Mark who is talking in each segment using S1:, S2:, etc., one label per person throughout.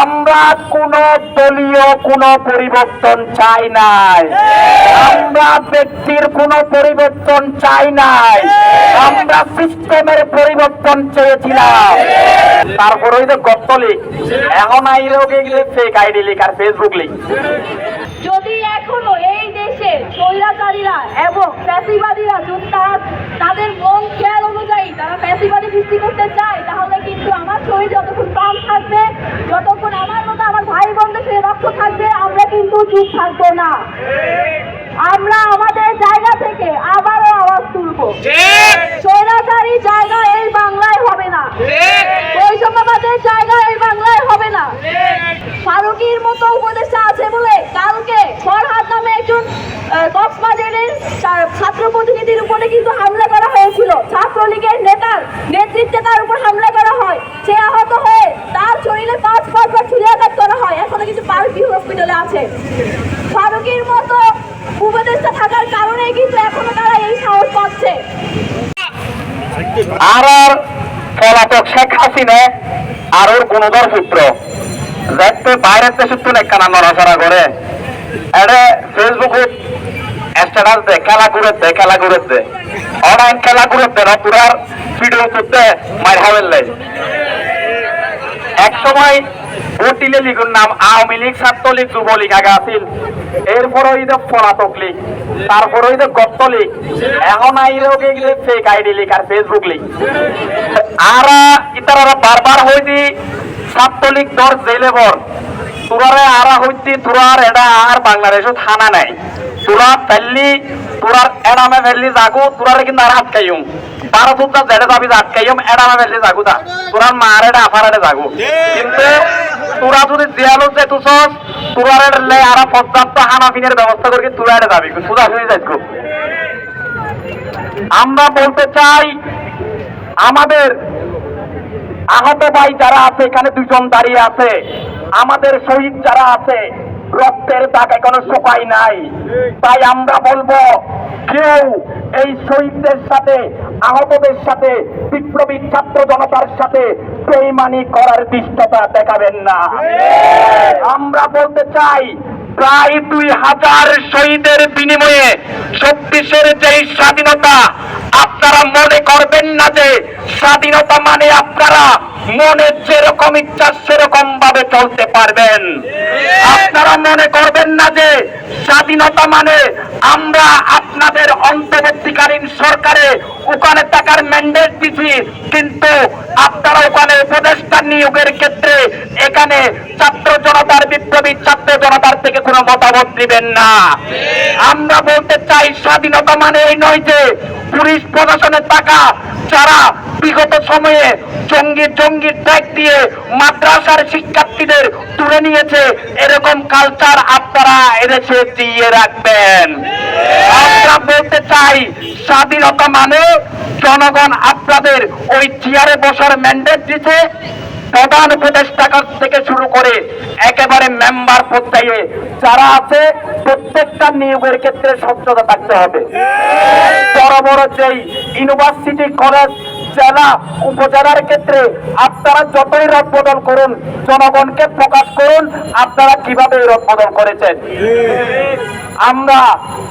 S1: আমরা কোন দলীয় কোনো পরিবর্তন চাই নাই। আমরা ব্যক্তির কোনো পরিবর্তন চাই নাই। আমরা সিস্টেমের পরিবর্তন চেয়েছিলাম। তারপর ওই যে গত্ত লিখ। এখন আইরোগে গেলে ফেক আইডি লিখ আর ফেসবুক লিখ।
S2: যদি এখনও এই দেশে স্বৈরাচারীরা এবং ফ্যাসিবাদীরা তাদের মন খেয়াল অনুযায়ী তারা ফ্যাসিবাদী সৃষ্টি করতে চায়, তাহলে কিন্তু আমার শরীর যতক্ষণ প্রাণ থাকবে যতক্ষণ আমার মতো আমার ভাই বোনদের সে রক্ত থাকবে আমরা কিন্তু চুপ থাকব না আমরা আমাদের জায়গা থেকে আবারও আওয়াজ তুলবো। স্বৈরাচারী জায়গা এই বাংলায় হবে না। বৈষম্যবাদের জায়গা এই বাংলায় হবে না। ফারুকির মতো উপদেষ্টা আছে বলে কালকে ফরহাদ নামে একজন কক্সবাজারের ছাত্র প্রতিনিধির উপরে কিন্তু হামলা করা হয়েছিল ছাত্রলীগের নেতার নেতৃত্বে তার উপর হামলা করা হয় সে আহত হয়ে তার শরীরে পাঁচ পাঁচবার ছুরিয়াঘাত করা হয় এখনও কিন্তু ফারুকি আছে। ফারুকির মতো উপদেষ্টা থাকার কারণেই কিন্তু এখনও তারা এই সাহস পাচ্ছে।
S1: আর আর পলাতক শেখ হাসিনা আর ওর গুণধর পুত্র। যাতে বাইরের দেশে কানা নড়াচড়া করে। স্ট্যাটাস দে, খেলা ঘুরে দে, খেলা অনলাইন খেলা ঘুরে দে না পুরার ভিডিও করতে মার হাবেল এক সময় ওটিলে লিগুর নাম আওয়ামী লীগ, ছাত্রলীগ, যুবলীগ আগে আছিল এরপর ওই যে পলাতক লীগ তারপর ওই যে গত্ত লীগ, এখন আইরোগে গেলে ফেক আইডি লীগ আর ফেসবুক লীগ? আর ইতারা বারবার হইতি, ছাত্রলীগ দর জেলে বর তুরারে আরা হইতি, তুরার এটা আর বাংলাদেশত থানা নাই। তুরা ফেললি, তুরার এডামে ফেললি জাগু, তুরারে কিন্তু আর আটকাইম তারা তুই জেডে যাবি আটকাইম এডামে ফেললি জাগু তা। তুরার মারে আফারে জাগু। কিন্তু তোরা যদি দেয়ালো যে তুই তুরারে লে আর পর্যাপ্ত হানাফিনের ব্যবস্থা করে তুরারে যাবি। সুদা শুনে যাইগো আমরা বলতে চাই, আমাদের আহত ভাই যারা আছে, এখানে দুজন দাঁড়িয়ে আছে, আমাদের শহীদ যারা আছে, রক্তের দাগ এখনও শুকাই নাই। তাই আমরা বলব কেউ এই শহীদদের সাথে, আহতদের সাথে, বিপ্লবী ছাত্র জনতার সাথে বেইমানি করার দৃষ্টতা দেখাবেন না। আমরা বলতে চাই, প্রায় দুই হাজার শহীদের বিনিময়ে চব্বিশের যেই স্বাধীনতা, আপনারা মনে করবেন না যে স্বাধীনতা মানে আপনারা মনে যেরকম ইচ্ছা সেরকম ভাবে চলতে পারবেন। আপনারা মনে করবেন না যে স্বাধীনতা মানে আমরা আপনাদের অন্তর্বর্তীকালীন সরকারে ওখানে টাকার ম্যান্ডেট দিচ্ছি কিন্তু আপনারা ওখানে উপদেষ্টা নিয়োগের ক্ষেত্রে এখানে ছাত্র জনতার বিপ্লবী, ছাত্র জনতার থেকে কোনো মতামত দিবেন না। আমরা বলতে চাই, স্বাধীনতা মানে এই নয় যে পুলিশ প্রশাসনের টাকা যারা বিগত সময়ে জঙ্গি জঙ্গি ট্যাগ দিয়ে মাদ্রাসার শিক্ষার্থীদের তুলে নিয়েছে, এরকম কালচার আপনারা এদেশে দিয়ে রাখবেন। আমরা বলতে চাই, স্বাধীনতা মানে জনগণ আপনাদের ওই চেয়ারে বসার ম্যান্ডেট দিছে প্রধান উপদেষ্টা থেকে শুরু করে একেবারে মেম্বার পর্যায়ে যারা আছে, প্রত্যেকটা নিয়োগের ক্ষেত্রে স্বচ্ছতা থাকতে হবে। বড় বড় যেই ইউনিভার্সিটি কলেজ জেলা উপজেলার ক্ষেত্রে আপনারা যতই রদ বদল করুন, জনগণকে প্রকাশ করুন, আপনারা কীভাবে এই রদ বদল করেছেন? আমরা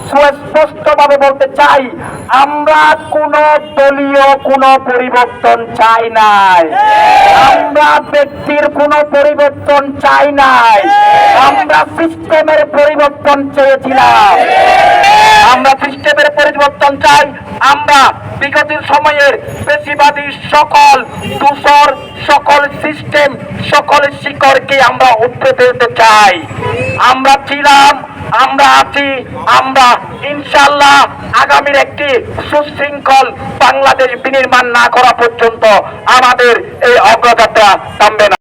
S1: সুস্পষ্টভাবে বলতে চাই, আমরা কোন দলীয় কোনো পরিবর্তন চাই নাই। আমরা ব্যক্তির কোনো পরিবর্তন চাই নাই। আমরা সিস্টেমের পরিবর্তন চেয়েছিলাম। আমরা সিস্টেমের পরিবর্তন চাই। আমরা বিগত সময়ের বেশিবাদী সকল দূষর সকল সিস্টেম, সকল শিকড়কে আমরা উঠতে দিতে চাই। আমরা ছিলাম, আমরা আছি, আমরা ইনশাল্লাহ আগামীর একটি সুশৃঙ্খল বাংলাদেশ বিনির্মাণ না করা পর্যন্ত আমাদের এই অগ্রযাত্রা থামবে না।